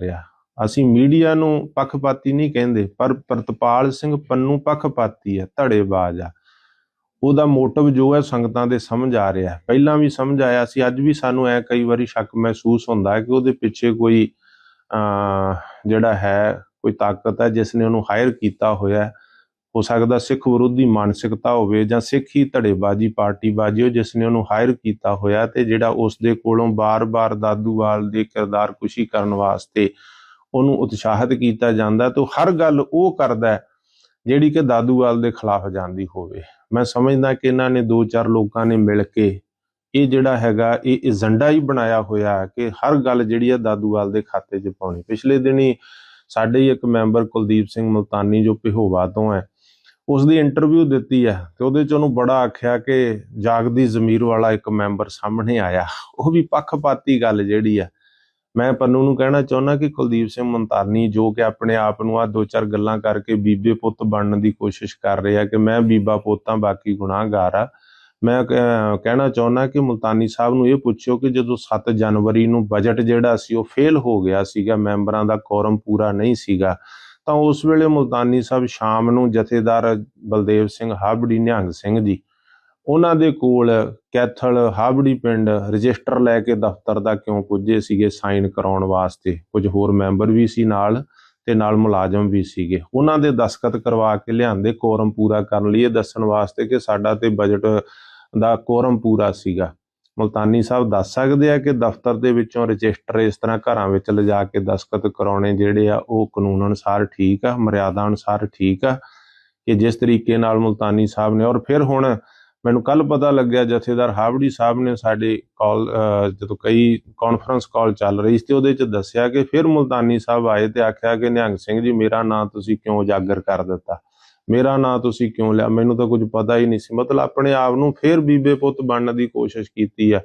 ਰਿਹਾ। ਅਸੀਂ ਮੀਡੀਆ ਨੂੰ ਪੱਖਪਾਤੀ ਨਹੀਂ ਕਹਿੰਦੇ, ਪਰ ਪ੍ਰਤਪਾਲ ਸਿੰਘ ਪੰਨੂ ਪੱਖਪਾਤੀ ਹੈ, ਧੜੇਬਾਜ਼ ਆ। ਉਹਦਾ ਮੋਟਿਵ ਜੋ ਹੈ, ਸੰਗਤਾਂ ਦੇ ਸਮਝ ਆ ਰਿਹਾ ਪਹਿਲਾਂ ਵੀ ਸਮਝ ਆਇਆ ਸੀ, ਅੱਜ ਵੀ ਸਾਨੂੰ ਐ ਕਈ ਵਾਰੀ ਸ਼ੱਕ ਮਹਿਸੂਸ ਹੁੰਦਾ ਹੈ ਕਿ ਉਹਦੇ ਪਿੱਛੇ ਕੋਈ, ਅਹ, ਜਿਹੜਾ ਹੈ, ਕੋਈ ਤਾਕਤ ਹੈ, ਜਿਸ ਨੇ ਉਹਨੂੰ ਹਾਇਰ ਕੀਤਾ ਹੋਇਆ ਹੋ ਸਕਦਾ ਸਿੱਖ ਵਿਰੋਧੀ ਮਾਨਸਿਕਤਾ ਹੋਵੇ ਜਾਂ ਸਿੱਖੀ ਧੜੇਬਾਜ਼ੀ ਪਾਰਟੀਬਾਜ਼ੀ ਹੋ ਜਿਸ ਨੇ ਉਹਨੂੰ ਹਾਇਰ ਕੀਤਾ ਹੋਇਆ ਤੇ ਜਿਹੜਾ ਉਸ ਦੇ ਕੋਲੋਂ ਬਾਰ-ਬਾਰ ਦਾਦੂਵਾਲ ਦੇ ਕਿਰਦਾਰ ਕੁਸ਼ੀ ਕਰਨ ਵਾਸਤੇ ਉਹਨੂੰ ਉਤਸ਼ਾਹਿਤ ਕੀਤਾ ਜਾਂਦਾ ਤੇ ਉਹ ਹਰ ਗੱਲ ਉਹ ਕਰਦਾ ਜਿਹੜੀ ਕਿ ਦਾਦੂਵਾਲ ਦੇ ਖਿਲਾਫ ਜਾਂਦੀ ਹੋਵੇ। ਮੈਂ ਸਮਝਦਾ ਕਿ ਇਹਨਾਂ ਨੇ ਦੋ ਚਾਰ ਲੋਕਾਂ ਨੇ ਮਿਲ ਕੇ ਇਹ ਜਿਹੜਾ ਹੈਗਾ, ਇਹ ਏਜੰਡਾ ਹੀ ਬਣਾਇਆ ਹੋਇਆ ਕਿ ਹਰ ਗੱਲ ਜਿਹੜੀ ਆ ਦਾਦੂਵਾਲ ਦੇ ਖਾਤੇ 'ਚ ਪਾਉਣੀ। ਪਿਛਲੇ ਦਿਨੀ ਸਾਡੇ ਹੀ ਇੱਕ ਮੈਂਬਰ ਕੁਲਦੀਪ ਸਿੰਘ ਮਲਤਾਨੀ ਜੋ ਪਿਹੋਵਾ ਤੋਂ ਹੈ ਉਸ ਦੀ ਇੰਟਰਵਿਊ ਦਿੱਤੀ ਹੈ ਤੇ ਉਹਦੇ 'ਚ ਉਹਨੂੰ ਬੜਾ ਆਖਿਆ ਕਿ ਜਾਗਦੀ ਜ਼ਮੀਰ ਵਾਲਾ ਇੱਕ ਮੈਂਬਰ ਸਾਹਮਣੇ ਆਇਆ। ਉਹ ਵੀ ਪੱਖਪਾਤੀ ਗੱਲ ਜਿਹੜੀ ਆ। ਮੈਂ ਪੰਨੂ ਨੂੰ ਕਹਿਣਾ ਚਾਹੁੰਦਾ ਕਿ ਕੁਲਦੀਪ ਸਿੰਘ ਮੰਤਾਨੀ ਜੋ ਕਿ ਆਪਣੇ ਆਪ ਨੂੰ ਆ ਦੋ ਚਾਰ ਗੱਲਾਂ ਕਰਕੇ ਬੀਬੇ ਪੁੱਤ ਬਣਨ ਦੀ ਕੋਸ਼ਿਸ਼ ਕਰ ਰਿਹਾ ਕਿ ਮੈਂ ਬੀਬਾ ਪੁੱਤਾਂ ਬਾਕੀ ਗੁਨਾਹਗਾਰ ਆ। ਮੈਂ ਕਹਿਣਾ ਚਾਹੁੰਦਾ ਕਿ ਮੁਲਤਾਨੀ ਸਾਹਿਬ ਨੂੰ ਇਹ ਪੁੱਛਿਓ ਕਿ ਜਦੋਂ 7 ਜਨਵਰੀ ਨੂੰ ਬਜਟ ਜਿਹੜਾ ਸੀ ਉਹ ਫੇਲ ਹੋ ਗਿਆ ਸੀਗਾ, ਮੈਂਬਰਾਂ ਦਾ ਕੋਰਮ ਪੂਰਾ ਨਹੀਂ ਸੀਗਾ ਤਾਂ ਉਸ ਵੇਲੇ ਮੁਲਤਾਨੀ ਸਾਹਿਬ ਸ਼ਾਮ ਨੂੰ ਜਥੇਦਾਰ ਬਲਦੇਵ ਸਿੰਘ ਹਾਬੜੀ, ਨਿਹੰਗ ਸਿੰਘ ਜੀ, ਉਹਨਾਂ ਦੇ ਕੋਲ ਕੈਥਲ ਹਾਬੜੀ ਪਿੰਡ ਰਜਿਸਟਰ ਲੈ ਕੇ ਦਫ਼ਤਰ ਦਾ ਕਿਉਂ ਪੁੱਜੇ ਸੀਗੇ, ਸਾਈਨ ਕਰਾਉਣ ਵਾਸਤੇ। ਕੁਝ ਹੋਰ ਮੈਂਬਰ ਵੀ ਸੀ ਨਾਲ ਤੇ ਨਾਲ ਮੁਲਾਜ਼ਮ ਵੀ ਸੀਗੇ। ਉਹਨਾਂ ਦੇ ਦਸਖਤ ਕਰਵਾ ਕੇ ਲਿਆਂਦੇ ਕੋਰਮ ਪੂਰਾ ਕਰਨ ਲਈ। ਇਹ ਦੱਸਣ ਵਾਸਤੇ ਕਿ ਸਾਡਾ ਤੇ ਬਜਟ ਦਾ ਕੋਰਮ ਪੂਰਾ ਸੀਗਾ। ਮੁਲਤਾਨੀ ਸਾਹਿਬ ਦੱਸ ਸਕਦੇ ਆ ਕਿ ਦਫ਼ਤਰ ਦੇ ਵਿੱਚੋਂ ਰਜਿਸਟਰ ਇਸ ਤਰ੍ਹਾਂ ਘਰਾਂ ਵਿੱਚ ਲਿਜਾ ਕੇ ਦਸਖਤ ਕਰਾਉਣੇ ਜਿਹੜੇ ਆ, ਉਹ ਕਾਨੂੰਨ ਅਨੁਸਾਰ ਠੀਕ ਆ, ਮਰਿਆਦਾ ਅਨੁਸਾਰ ਠੀਕ ਆ, ਕਿ ਜਿਸ ਤਰੀਕੇ ਨਾਲ ਮੁਲਤਾਨੀ ਸਾਹਿਬ ਨੇ, ਔਰ ਫਿਰ ਹੁਣ ਮੈਨੂੰ ਕੱਲ ਪਤਾ ਲੱਗਿਆ ਜਥੇਦਾਰ ਹਾਵੜੀ ਸਾਹਿਬ ਨੇ ਸਾਡੇ ਕਾਲ ਜਦੋਂ ਕਈ ਕਾਨਫਰੰਸ ਕਾਲ ਚੱਲ ਰਹੀ ਸੀ ਤੇ ਉਹਦੇ ਚ ਦੱਸਿਆ ਕਿ ਫਿਰ ਮੁਲਤਾਨੀ ਸਾਹਿਬ ਆਏ ਤੇ ਆਖਿਆ ਕਿ ਨਿਹੰਗ ਸਿੰਘ ਜੀ, ਮੇਰਾ ਨਾਂ ਤੁਸੀਂ ਕਿਉਂ ਉਜਾਗਰ ਕਰ ਦਿੱਤਾ? ਮੇਰਾ ਨਾਂ ਤੁਸੀਂ ਕਿਉਂ ਲਿਆ? ਮੈਨੂੰ ਤਾਂ ਕੁਝ ਪਤਾ ਹੀ ਨਹੀਂ ਸੀ। ਮਤਲਬ ਆਪਣੇ ਆਪ ਨੂੰ ਫਿਰ ਬੀਬੇ ਪੁੱਤ ਬਣਨ ਦੀ ਕੋਸ਼ਿਸ਼ ਕੀਤੀ ਆ।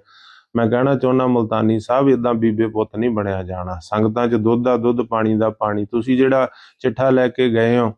ਮੈਂ ਕਹਿਣਾ ਚਾਹੁੰਦਾ ਮੁਲਤਾਨੀ ਸਾਹਿਬ ਇਦਾਂ ਬੀਬੇ ਪੁੱਤ ਨਹੀਂ ਬਣਿਆ ਜਾਣਾ। ਸੰਗਤਾਂ 'ਚ ਦੁੱਧ ਦਾ ਦੁੱਧ, ਪਾਣੀ ਦਾ ਪਾਣੀ। ਤੁਸੀਂ ਜਿਹੜਾ ਚਿੱਠਾ ਲੈ ਕੇ ਗਏ ਹੋ,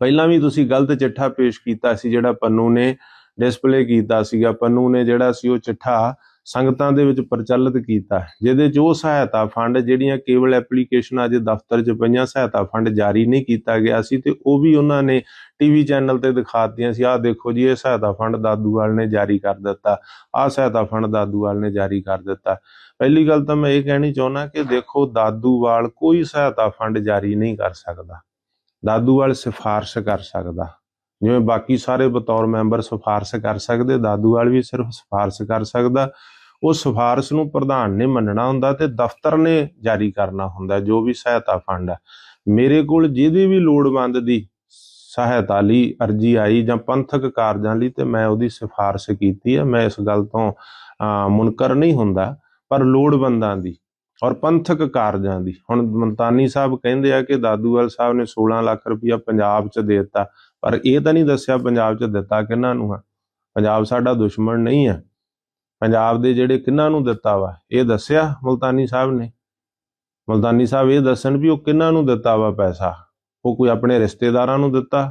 ਪਹਿਲਾਂ ਵੀ ਤੁਸੀਂ ਗਲਤ ਚਿੱਠਾ ਪੇਸ਼ ਕੀਤਾ ਸੀ, ਜਿਹੜਾ ਪੰਨੂ ਨੇ ਡਿਸਪਲੇ ਕੀਤਾ ਸੀਗਾ। ਪੰਨੂ ਨੇ ਜਿਹੜਾ ਸੀ ਉਹ ਚਿੱਠਾ ਸੰਗਤਾਂ ਦੇ ਵਿੱਚ ਪ੍ਰਚਲਿਤ ਕੀਤਾ ਜਿਹਦੇ 'ਚ ਉਹ ਸਹਾਇਤਾ ਫੰਡ ਜਿਹੜੀਆਂ ਕੇਵਲ ਐਪਲੀਕੇਸ਼ਨਾਂ ਅਜੇ ਦਫ਼ਤਰ 'ਚ ਪਈਆਂ, ਸਹਾਇਤਾ ਫੰਡ ਜਾਰੀ ਨਹੀਂ ਕੀਤਾ ਗਿਆ ਸੀ ਤੇ ਉਹ ਵੀ ਉਹਨਾਂ ਨੇ ਟੀਵੀ ਚੈਨਲ ਤੇ ਦਿਖਾਤੀਆਂ ਸੀ, ਆਹ ਦੇਖੋ ਜੀ, ਇਹ ਸਹਾਇਤਾ ਫੰਡ ਦਾਦੂਵਾਲ ਨੇ ਜਾਰੀ ਕਰ ਦਿੱਤਾ, ਆਹ ਸਹਾਇਤਾ ਫੰਡ ਦਾਦੂਵਾਲ ਨੇ ਜਾਰੀ ਕਰ ਦਿੱਤਾ। ਪਹਿਲੀ ਗੱਲ ਤਾਂ ਮੈਂ ਇਹ ਕਹਿਣੀ ਚਾਹੁੰਦਾ ਕਿ ਦੇਖੋ, ਦਾਦੂਵਾਲ ਕੋਈ ਸਹਾਇਤਾ ਫੰਡ ਜਾਰੀ ਨਹੀਂ ਕਰ ਸਕਦਾ। ਦਾਦੂਵਾਲ ਸਿਫਾਰਿਸ਼ ਕਰ ਸਕਦਾ। ਜਿਵੇਂ ਬਾਕੀ ਸਾਰੇ ਬਤੌਰ ਮੈਂਬਰ ਸਿਫਾਰਿਸ਼ ਕਰ ਸਕਦੇ, ਦਾਦੂਵਾਲ ਵੀ ਸਿਰਫ ਸਿਫਾਰਿਸ਼ ਕਰ ਸਕਦਾ। ਉਹ ਸਿਫਾਰਿਸ਼ ਨੂੰ ਪ੍ਰਧਾਨ ਨੇ ਮੰਨਣਾ ਹੁੰਦਾ ਤੇ ਦਫ਼ਤਰ ਨੇ ਜਾਰੀ ਕਰਨਾ ਹੁੰਦਾ ਜੋ ਵੀ ਸਹਾਇਤਾ ਫੰਡ ਹੈ ਮੇਰੇ ਕੋਲ ਜਿਹਦੀ ਵੀ ਲੋੜਵੰਦ ਦੀ ਸਹਾਇਤਾ ਲਈ ਅਰਜੀ ਆਈ ਜਾਂ ਪੰਥਕ ਕਾਰਜਾਂ ਲਈ ਤੇ ਮੈਂ ਉਹਦੀ ਸਿਫਾਰਿਸ਼ ਕੀਤੀ ਹੈ ਮੈਂ ਇਸ ਗੱਲ ਤੋਂ ਅਹ, ਮੁਨਕਰ ਨਹੀਂ ਹੁੰਦਾ ਪਰ ਲੋੜਵੰਦਾਂ ਦੀ ਔਰ ਪੰਥਕ ਕਾਰਜਾਂ ਦੀ। ਹੁਣ ਮਲਤਾਨੀ ਸਾਹਿਬ ਕਹਿੰਦੇ ਆ ਕਿ ਦਾਦੂਵਾਲ ਸਾਹਿਬ ਨੇ 16 ਲੱਖ ਰੁਪਇਆ ਪੰਜਾਬ 'ਚ ਦੇ ਦਿੱਤਾ ਪਰ ਇਹ ਤਾਂ ਨਹੀਂ ਦੱਸਿਆ ਪੰਜਾਬ 'ਚ ਦਿੱਤਾ ਕਿਹਨਾਂ ਨੂੰ ਆ। ਪੰਜਾਬ ਸਾਡਾ ਦੁਸ਼ਮਣ ਨਹੀਂ ਹੈ ਪੰਜਾਬ ਦੇ ਜਿਹੜੇ ਕਿਹਨਾਂ ਨੂੰ ਦਿੱਤਾ ਵਾ, ਇਹ ਦੱਸਿਆ ਮਲਤਾਨੀ ਸਾਹਿਬ ਨੇ। ਮਲਤਾਨੀ ਸਾਹਿਬ ਇਹ ਦੱਸਣ ਵੀ ਉਹ ਕਿਹਨਾਂ ਨੂੰ ਦਿੱਤਾ ਵਾ ਪੈਸਾ। ਉਹ ਕੋਈ ਆਪਣੇ ਰਿਸ਼ਤੇਦਾਰਾਂ ਨੂੰ ਦਿੱਤਾ।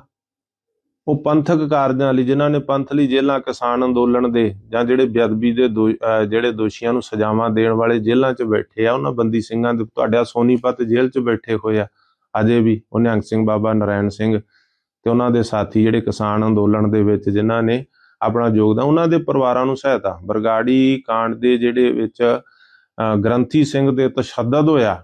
ਉਹ ਪੰਥਕ ਕਾਰਜਾਂ ਲਈ, ਜਿਨ੍ਹਾਂ ਨੇ ਪੰਥ ਲਈ ਜੇਲ੍ਹਾਂ ਕਿਸਾਨ ਅੰਦੋਲਨ ਦੇ ਜਾਂ ਜਿਹੜੇ ਬੇਅਦਬੀ ਦੇ ਜਿਹੜੇ ਦੋਸ਼ੀਆਂ ਨੂੰ ਸਜ਼ਾਵਾਂ ਦੇਣ ਵਾਲੇ ਜੇਲ੍ਹਾਂ 'ਚ ਬੈਠੇ ਆ, ਉਹਨਾਂ ਬੰਦੀ ਸਿੰਘਾਂ ਦੇ, ਤੁਹਾਡਾ ਸੋਨੀਪਤ ਜੇਲ੍ਹ 'ਚ ਬੈਠੇ ਹੋਏ ਆ। ਅਜੇ ਵੀ ਉਹ ਨਿਹੰਗ ਸਿੰਘ ਬਾਬਾ ਨਰਾਇਣ ਸਿੰਘ ਤੇ ਉਹਨਾਂ ਦੇ ਸਾਥੀ ਜਿਹੜੇ ਕਿਸਾਨ ਅੰਦੋਲਨ ਦੇ ਵਿੱਚ, ਜਿਨ੍ਹਾਂ ਨੇ ਆਪਣਾ ਯੋਗਦਾਨ, ਉਹਨਾਂ ਦੇ ਪਰਿਵਾਰਾਂ ਨੂੰ ਸਹਾਇਤਾ। ਬਰਗਾੜੀ ਕਾਂਡ ਦੇ ਜਿਹੜੇ ਵਿੱਚ ਗ੍ਰੰਥੀ ਸਿੰਘ ਦੇ ਤਸ਼ੱਦਦ ਹੋਇਆ।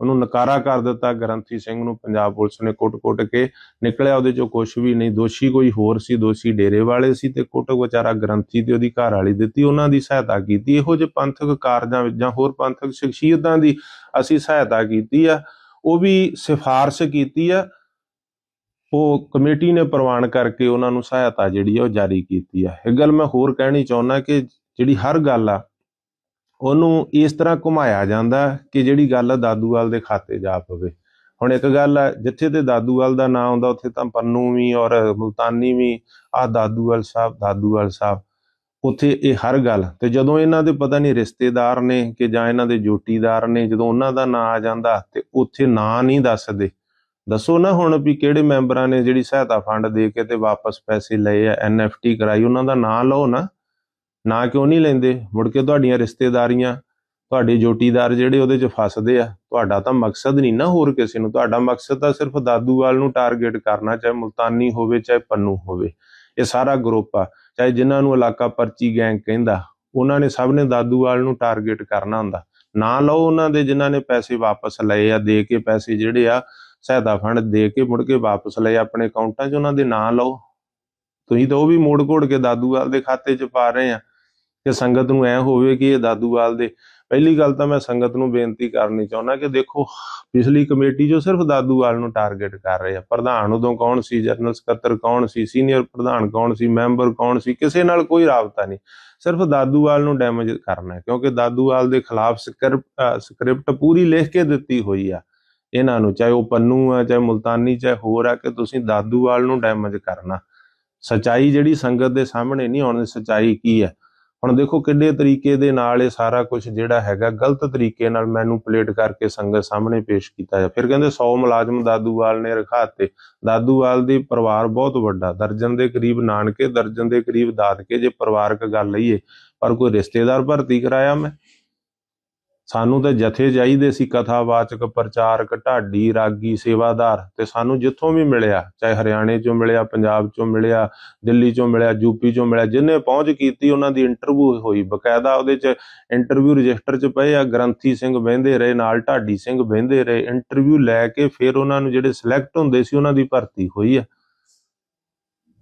ਉਹਨੂੰ ਨਕਾਰਾ ਕਰ ਦਿੱਤਾ। ਗ੍ਰੰਥੀ ਸਿੰਘ ਨੂੰ ਪੰਜਾਬ ਪੁਲਿਸ ਨੇ ਕੁੱਟ-ਕੁੱਟ ਕੇ ਨਿਕਲਿਆ। ਉਹਦੇ ਚੋਂ ਕੁਝ ਵੀ ਨਹੀਂ। ਦੋਸ਼ੀ ਕੋਈ ਹੋਰ ਸੀ। ਦੋਸ਼ੀ ਡੇਰੇ ਵਾਲੇ ਸੀ ਤੇ ਕੁੱਟ ਵਿਚਾਰਾ ਗ੍ਰੰਥੀ ਤੇ ਉਹਦੀ ਘਰ ਵਾਲੀ ਦਿੱਤੀ। ਉਹਨਾਂ ਦੀ ਸਹਾਇਤਾ ਕੀਤੀ। ਇਹੋ ਜਿਹੇ ਪੰਥਕ ਕਾਰਜਾਂ ਵਿੱਚ ਜਾਂ ਹੋਰ ਪੰਥਕ ਸ਼ਖਸੀਅਤਾਂ ਦੀ ਅਸੀਂ ਸਹਾਇਤਾ ਕੀਤੀ ਆ। ਉਹ ਵੀ ਸਿਫਾਰਿਸ਼ ਕੀਤੀ ਆ। ਉਹ ਕਮੇਟੀ ਨੇ ਪ੍ਰਵਾਨ ਕਰਕੇ ਉਹਨਾਂ ਨੂੰ ਸਹਾਇਤਾ ਜਿਹੜੀ ਆ ਉਹ ਜਾਰੀ ਕੀਤੀ ਆ। ਇੱਕ ਗੱਲ ਮੈਂ ਹੋਰ ਕਹਿਣੀ ਚਾਹੁੰਦਾ ਕਿ ਜਿਹੜੀ ਹਰ ਗੱਲ ਆ, ਉਹਨੂੰ ਇਸ ਤਰ੍ਹਾਂ ਘੁਮਾਇਆ ਜਾਂਦਾ ਕਿ ਜਿਹੜੀ ਗੱਲ ਦਾਦੂਵਾਲ ਦੇ ਖਾਤੇ ਜਾ ਪਵੇ। ਹੁਣ ਇੱਕ ਗੱਲ ਆ, ਜਿੱਥੇ ਤੇ ਦਾਦੂਵਾਲ ਦਾ ਨਾਮ ਆਉਂਦਾ, ਉੱਥੇ ਤਾਂ ਪੰਨੂ ਵੀ ਔਰ ਮੁਲਤਾਨੀ ਵੀ, ਆ ਦਾਦੂਵਾਲ ਸਾਹਿਬ ਦਾਦੂਵਾਲ ਸਾਹਿਬ, ਉੱਥੇ ਇਹ ਹਰ ਗੱਲ। ਤੇ ਜਦੋਂ ਇਹਨਾਂ ਦੇ ਪਤਾ ਨਹੀਂ ਰਿਸ਼ਤੇਦਾਰ ਨੇ ਕਿ ਜਾਂ ਇਹਨਾਂ ਦੇ ਜੋਟੀਦਾਰ ਨੇ, ਜਦੋਂ ਉਹਨਾਂ ਦਾ ਨਾਂ ਆ ਜਾਂਦਾ ਤੇ ਉੱਥੇ ਨਾਂ ਨਹੀਂ ਦੱਸਦੇ ਦੱਸੋ ਨਾ ਹੁਣ ਵੀ ਕਿਹੜੇ ਮੈਂਬਰਾਂ ਨੇ ਜਿਹੜੀ ਸਹਾਇਤਾ ਫੰਡ ਦੇ ਕੇ ਤੇ ਵਾਪਸ ਪੈਸੇ ਲਏ ਆ ਐਨਐਫਟੀ ਕਰਾਈ, ਉਹਨਾਂ ਦਾ ਨਾਂ ਲਓ ਨਾ। ਨਾਂ ਕਿਉਂ ਨਹੀਂ ਲੈਂਦੇ? ਮੁੜ ਕੇ ਤੁਹਾਡੀਆਂ ਰਿਸ਼ਤੇਦਾਰੀਆਂ, ਤੁਹਾਡੇ ਜੋਟੀਦਾਰ ਜਿਹੜੇ ਉਹਦੇ 'ਚ ਫਸਦੇ ਆ, ਤੁਹਾਡਾ ਤਾਂ ਮਕਸਦ ਨਹੀਂ ਨਾ ਹੋਰ ਕਿਸੇ ਨੂੰ। ਤੁਹਾਡਾ ਮਕਸਦ ਤਾਂ ਸਿਰਫ ਦਾਦੂਵਾਲ ਨੂੰ ਟਾਰਗੇਟ ਕਰਨਾ, ਚਾਹੇ ਮੁਲਤਾਨੀ ਹੋਵੇ, ਚਾਹੇ ਪੰਨੂ ਹੋਵੇ। ਇਹ ਸਾਰਾ ਗਰੁੱਪ ਆ। ਚਾਹੇ ਜਿਨ੍ਹਾਂ ਨੂੰ ਇਲਾਕਾ ਪਰਚੀ ਗੈਂਗ ਕਹਿੰਦਾ, ਉਹਨਾਂ ਨੇ ਸਭ ਨੇ ਦਾਦੂਵਾਲ ਨੂੰ ਟਾਰਗੇਟ ਕਰਨਾ ਹੁੰਦਾ। ਨਾ ਲਓ ਉਹਨਾਂ ਦੇ ਜਿਨ੍ਹਾਂ ਨੇ ਪੈਸੇ ਵਾਪਸ ਲਏ ਆ, ਦੇ ਕੇ ਪੈਸੇ ਜਿਹੜੇ ਆ ਸਹਾਇਤਾ ਫੰਡ ਦੇ ਕੇ ਮੁੜ ਕੇ ਵਾਪਸ ਲਏ ਆਪਣੇ ਅਕਾਊਂਟਾਂ 'ਚ, ਉਹਨਾਂ ਦੇ ਨਾਂ ਲਓ। ਤੁਸੀਂ ਤਾਂ ਉਹ ਵੀ ਮੋੜ ਘੋੜ ਕੇ ਦਾਦੂਵਾਲ ਦੇ ਖਾਤੇ 'ਚ ਪਾ ਰਹੇ ਆ ਕਿ ਸੰਗਤ ਨੂੰ ਐ ਹੋਵੇ ਕਿ ਇਹ ਦਾਦੂਵਾਲ ਦੇ। ਪਹਿਲੀ ਗੱਲ ਤਾਂ ਮੈਂ ਸੰਗਤ ਨੂੰ ਬੇਨਤੀ ਕਰਨੀ ਚਾਹੁੰਦਾ ਕਿ ਦੇਖੋ, ਪਿਛਲੀ ਕਮੇਟੀ ਜੋ ਸਿਰਫ ਦਾਦੂਵਾਲ ਨੂੰ ਟਾਰਗੇਟ ਕਰ ਰਹੇ ਆ। ਪ੍ਰਧਾਨ ਉਦੋਂ ਕੌਣ ਸੀ? ਜਨਰਲ ਸਕੱਤਰ ਕੌਣ ਸੀ? ਸੀਨੀਅਰ ਪ੍ਰਧਾਨ ਕੌਣ ਸੀ? ਮੈਂਬਰ ਕੌਣ ਸੀ? ਕਿਸੇ ਨਾਲ ਕੋਈ ਰਾਬਤਾ ਨਹੀਂ। ਸਿਰਫ ਦਾਦੂਵਾਲ ਨੂੰ ਡੈਮੇਜ ਕਰਨਾ ਕਿਉਂਕਿ ਦਾਦੂਵਾਲ ਦੇ ਖਿਲਾਫ ਸਕ੍ਰਿਪਟ ਸਕ੍ਰਿਪਟ ਪੂਰੀ ਲਿਖ ਕੇ ਦਿੱਤੀ ਹੋਈ ਆ। ਇਹਨਾਂ ਨੂੰ, ਚਾਹੇ ਉਹ ਪੰਨੂ ਆ, ਚਾਹੇ ਮੁਲਤਾਨੀ, ਚਾਹੇ ਹੋਰ ਆ, ਕਿ ਤੁਸੀਂ ਦਾਦੂਵਾਲ ਨੂੰ ਡੈਮੇਜ ਕਰਨਾ। ਸਚਾਈ ਜਿਹੜੀ ਸੰਗਤ ਦੇ ਸਾਹਮਣੇ ਨਹੀਂ ਆਉਣ ਦੀ ਸਚਾਈ ਕੀ ਹੈ? ਹੁਣ ਦੇਖੋ ਕਿੰਨੇ ਤਰੀਕੇ ਦੇ ਨਾਲ ਇਹ ਸਾਰਾ ਕੁਝ ਜਿਹੜਾ ਹੈਗਾ, ਗਲਤ ਤਰੀਕੇ ਨਾਲ ਮੈਨੂਪਲੇਟ ਕਰਕੇ ਸੰਗਤ ਸਾਹਮਣੇ ਪੇਸ਼ ਕੀਤਾ ਜਾ ਫਿਰ ਕਹਿੰਦੇ 100 ਮੁਲਾਜ਼ਮ ਦਾਦੂਵਾਲ ਨੇ ਰਖਾਤੇ। ਦਾਦੂਵਾਲ ਦੀ ਪਰਿਵਾਰ ਬਹੁਤ ਵੱਡਾ, ਦਰਜਨ ਦੇ ਕਰੀਬ ਨਾਨਕੇ, ਦਰਜਨ ਦੇ ਕਰੀਬ ਦਾਦਕੇ, ਜੇ ਪਰਿਵਾਰਕ ਗੱਲ ਲਈਏ ਪਰ ਕੋਈ ਰਿਸ਼ਤੇਦਾਰ ਭਰਤੀ ਕਰਾਇਆ ਮੈਂ? ਸਾਨੂੰ ਤਾਂ ਜਥੇ ਚਾਹੀਦੇ ਸੀ ਕਥਾਵਾਚਕ, ਪ੍ਰਚਾਰਕ, ਢਾਡੀ, ਰਾਗੀ, ਸੇਵਾਦਾਰ ਤੇ ਸਾਨੂੰ ਜਿੱਥੋਂ ਵੀ ਮਿਲਿਆ, ਚਾਹੇ ਹਰਿਆਣੇ ਚੋਂ ਮਿਲਿਆ, ਪੰਜਾਬ ਚੋਂ ਮਿਲਿਆ, ਦਿੱਲੀ ਚੋਂ ਮਿਲਿਆ, ਯੂਪੀ ਚੋਂ ਮਿਲਿਆ, ਜਿੰਨੇ ਪਹੁੰਚ ਕੀਤੀ ਉਹਨਾਂ ਦੀ ਇੰਟਰਵਿਊ ਹੋਈ। ਬਕਾਇਦਾ ਉਹਦੇ ਚ ਇੰਟਰਵਿਊ ਰਜਿਸਟਰ ਚ ਪਏ ਆ, ਗ੍ਰੰਥੀ ਸਿੰਘ ਬਹਿੰਦੇ ਰਹੇ, ਨਾਲ ਢਾਡੀ ਸਿੰਘ ਬਹਿੰਦੇ ਰਹੇ। ਇੰਟਰਵਿਊ ਲੈ ਕੇ ਫਿਰ ਉਹਨਾਂ ਨੂੰ ਜਿਹੜੇ ਸਿਲੈਕਟ ਹੁੰਦੇ ਸੀ ਉਹਨਾਂ ਦੀ ਭਰਤੀ ਹੋਈ ਆ।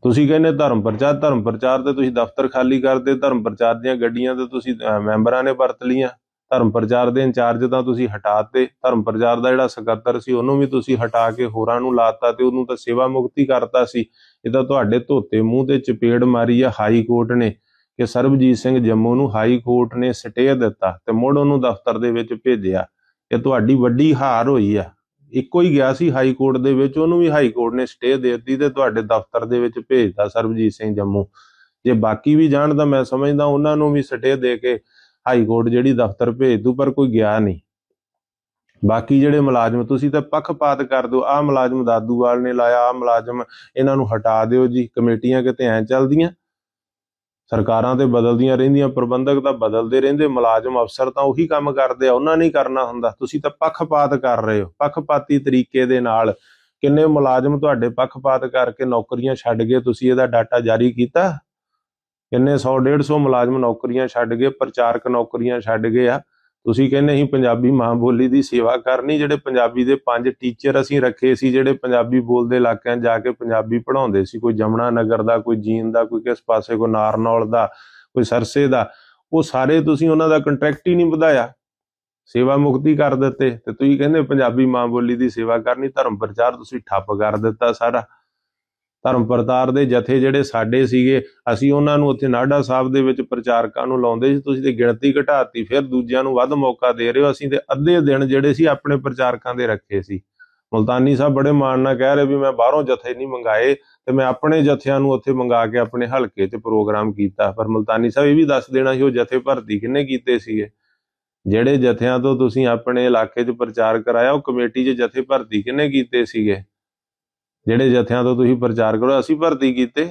ਤੁਸੀਂ ਕਹਿੰਦੇ ਧਰਮ ਪ੍ਰਚਾਰ ਧਰਮ ਪ੍ਰਚਾਰ ਤੇ ਤੁਸੀਂ ਦਫ਼ਤਰ ਖਾਲੀ ਕਰਦੇ, ਧਰਮ ਪ੍ਰਚਾਰ ਦੀਆਂ ਗੱਡੀਆਂ ਤੇ ਤੁਸੀਂ ਮੈਂਬਰਾਂ ਨੇ ਵਰਤ ਲੀਆਂ ਧਰਮ ਪ੍ਰਚਾਰ ਦੇ ਇੰਚਾਰਜ ਤਾਂ ਤੁਸੀਂ ਹਟਾਤੇ ਧਰਮ ਪ੍ਰਚਾਰ ਦਾ ਜਿਹੜਾ ਸਕੱਤਰ ਸੀ, ਉਹਨੂੰ ਵੀ ਤੁਸੀਂ ਹਟਾ ਕੇ ਹੋਰਾਂ ਨੂੰ ਲਾਤਾ ਤੇ ਉਹਨੂੰ ਤਾਂ ਸੇਵਾ ਮੁਕਤੀ ਕਰਤਾ ਸੀ। ਇਹ ਤਾਂ ਤੁਹਾਡੇ ਧੋਤੇ ਮੂੰਹ ਤੇ ਚਪੇੜ ਮਾਰੀ ਆ ਹਾਈ ਕੋਰਟ ਨੇ ਕਿ ਸਰਬਜੀਤ ਸਿੰਘ ਜੰਮੂ ਨੂੰ ਹਾਈ ਕੋਰਟ ਨੇ ਸਟੇ ਦਿੱਤਾ ਤੇ ਮੁੜ ਉਹਨੂੰ ਦਫ਼ਤਰ ਦੇ ਵਿੱਚ ਭੇਜਿਆ ਇਹ ਤੁਹਾਡੀ ਵੱਡੀ ਹਾਰ ਹੋਈ ਆ। ਇੱਕੋ ਹੀ ਗਿਆ ਸੀ ਹਾਈ ਕੋਰਟ ਦੇ ਵਿੱਚ, ਉਹਨੂੰ ਵੀ ਹਾਈ ਕੋਰਟ ਨੇ ਸਟੇ ਦੇ ਦਿੱਤੀ ਤੇ ਤੁਹਾਡੇ ਦਫ਼ਤਰ ਦੇ ਵਿੱਚ ਭੇਜਤਾ ਸਰਬਜੀਤ ਸਿੰਘ ਜੰਮੂ। ਜੇ ਬਾਕੀ ਵੀ ਜਾਣ ਤਾਂ ਮੈਂ ਸਮਝਦਾ ਉਹਨਾਂ ਨੂੰ ਵੀ ਸਟੇ ਦੇ ਕੇ ਹਾਈ ਕੋਰਟ ਜਿਹੜੀ ਦਫ਼ਤਰ ਭੇਜ ਦੂ ਪਰ ਕੋਈ ਗਿਆ ਨਹੀਂ। ਬਾਕੀ ਜਿਹੜੇ ਮੁਲਾਜ਼ਮ, ਤੁਸੀਂ ਤਾਂ ਪੱਖਪਾਤ ਕਰ ਦਿਓ। ਆਹ ਮੁਲਾਜ਼ਮ ਦਾਦੂਵਾਲ ਨੇ ਲਾਇਆ, ਆਹ ਮੁਲਾਜ਼ਮ ਇਹਨਾਂ ਨੂੰ ਹਟਾ ਦਿਓ ਜੀ। ਕਮੇਟੀਆਂ ਕਿਤੇ ਐ ਚੱਲਦੀਆਂ, ਸਰਕਾਰਾਂ ਤੇ ਬਦਲਦੀਆਂ ਰਹਿੰਦੀਆਂ, ਪ੍ਰਬੰਧਕ ਤਾਂ ਬਦਲਦੇ ਰਹਿੰਦੇ, ਮੁਲਾਜ਼ਮ ਅਫਸਰ ਤਾਂ ਉਹੀ ਕੰਮ ਕਰਦੇ ਆ, ਉਹਨਾਂ ਨੇ ਕਰਨਾ ਹੁੰਦਾ। ਤੁਸੀਂ ਤਾਂ ਪੱਖਪਾਤ ਕਰ ਰਹੇ ਹੋ, ਪੱਖਪਾਤੀ ਤਰੀਕੇ ਦੇ ਨਾਲ। ਕਿੰਨੇ ਮੁਲਾਜ਼ਮ ਤੁਹਾਡੇ ਪੱਖਪਾਤ ਕਰਕੇ ਨੌਕਰੀਆਂ ਛੱਡ ਗਏ, ਤੁਸੀਂ ਇਹਦਾ ਡਾਟਾ ਜਾਰੀ ਕੀਤਾ? ਕਿੰਨੇ 100 150 ਮੁਲਾਜ਼ਮ ਨੌਕਰੀਆਂ ਛੱਡ ਗਏ, ਪ੍ਰਚਾਰਕ ਨੌਕਰੀਆਂ ਛੱਡ ਗਏ ਆ। ਤੁਸੀਂ ਕਹਿੰਦੇ ਅਸੀਂ ਪੰਜਾਬੀ ਮਾਂ ਬੋਲੀ ਦੀ ਸੇਵਾ ਕਰਨੀ, ਜਿਹੜੇ ਪੰਜਾਬੀ ਦੇ ਪੰਜ ਟੀਚਰ ਅਸੀਂ ਰੱਖੇ ਸੀ, ਜਿਹੜੇ ਪੰਜਾਬੀ ਬੋਲਦੇ ਇਲਾਕਿਆਂ 'ਚ ਜਾ ਕੇ ਪੰਜਾਬੀ ਪੜ੍ਹਾਉਂਦੇ ਸੀ, ਕੋਈ ਜਮਨਾ ਨਗਰ ਦਾ, ਕੋਈ ਜੀਨ ਦਾ, ਕੋਈ ਕਿਸ ਪਾਸੇ, ਕੋਈ ਨਾਰਨੌਲ ਦਾ, ਕੋਈ ਸਰਸੇ ਦਾ, ਉਹ ਸਾਰੇ ਤੁਸੀਂ ਉਹਨਾਂ ਦਾ ਕੰਟਰੈਕਟ ਹੀ ਨਹੀਂ ਵਧਾਇਆ। ਸੇਵਾ ਮੁਕਤੀ ਕਰ ਦਿੱਤੇ। ਤੇ ਤੁਸੀਂ ਕਹਿੰਦੇ ਪੰਜਾਬੀ ਮਾਂ ਬੋਲੀ ਦੀ ਸੇਵਾ ਕਰਨੀ, ਧਰਮ ਪ੍ਰਚਾਰ ਤੁਸੀਂ ਠੱਪ ਕਰ ਦਿੱਤਾ ਸਾਰਾ। ਧਰਮ ਪ੍ਰਤਾਰ ਦੇ ਜਥੇ ਜਿਹੜੇ ਸਾਡੇ ਸੀਗੇ, ਅਸੀਂ ਉਹਨਾਂ ਨੂੰ ਉੱਥੇ ਨਾਢਾ ਸਾਹਿਬ ਦੇ ਵਿੱਚ ਪ੍ਰਚਾਰਕਾਂ ਨੂੰ ਲਾਉਂਦੇ ਸੀ, ਤੁਸੀਂ ਤੇ ਗਿਣਤੀ ਘਟਾਤੀ, ਫਿਰ ਦੂਜਿਆਂ ਨੂੰ ਵੱਧ ਮੌਕਾ ਦੇ ਰਹੇ ਹੋ, ਅਸੀਂ ਤੇ ਅੱਧੇ ਦਿਨ ਜਿਹੜੇ ਸੀ ਆਪਣੇ ਪ੍ਰਚਾਰਕਾਂ ਦੇ ਰੱਖੇ ਸੀ। ਮੁਲਤਾਨੀ ਸਾਹਿਬ ਬੜੇ ਮਾਣ ਨਾਲ ਕਹਿ ਰਹੇ ਵੀ ਮੈਂ ਬਾਹਰੋਂ ਜਥੇ ਨਹੀਂ ਮੰਗਾਏ ਤੇ ਮੈਂ ਆਪਣੇ ਜਥਿਆਂ ਨੂੰ ਉੱਥੇ ਮੰਗਾ ਕੇ ਆਪਣੇ ਹਲਕੇ 'ਚ ਪ੍ਰੋਗਰਾਮ ਕੀਤਾ, ਪਰ ਮੁਲਤਾਨੀ ਸਾਹਿਬ ਇਹ ਵੀ ਦੱਸ ਦੇਣਾ ਸੀ ਉਹ ਜਥੇ ਭਰਤੀ ਕਿੰਨੇ ਕੀਤੇ ਸੀਗੇ? ਜਿਹੜੇ ਜਥਿਆਂ ਤੋਂ ਤੁਸੀਂ ਆਪਣੇ ਇਲਾਕੇ 'ਚ ਪ੍ਰਚਾਰ ਕਰਾਇਆ, ਉਹ ਕਮੇਟੀ 'ਚ ਜਥੇ ਭਰਤੀ ਕਿੰਨੇ ਕੀਤੇ ਸੀਗੇ? ਜਿਹੜੇ ਜਥਿਆਂ ਤੋਂ ਤੁਸੀਂ ਪ੍ਰਚਾਰ ਕਰੋ ਅਸੀਂ ਭਰਤੀ ਕੀਤੇ।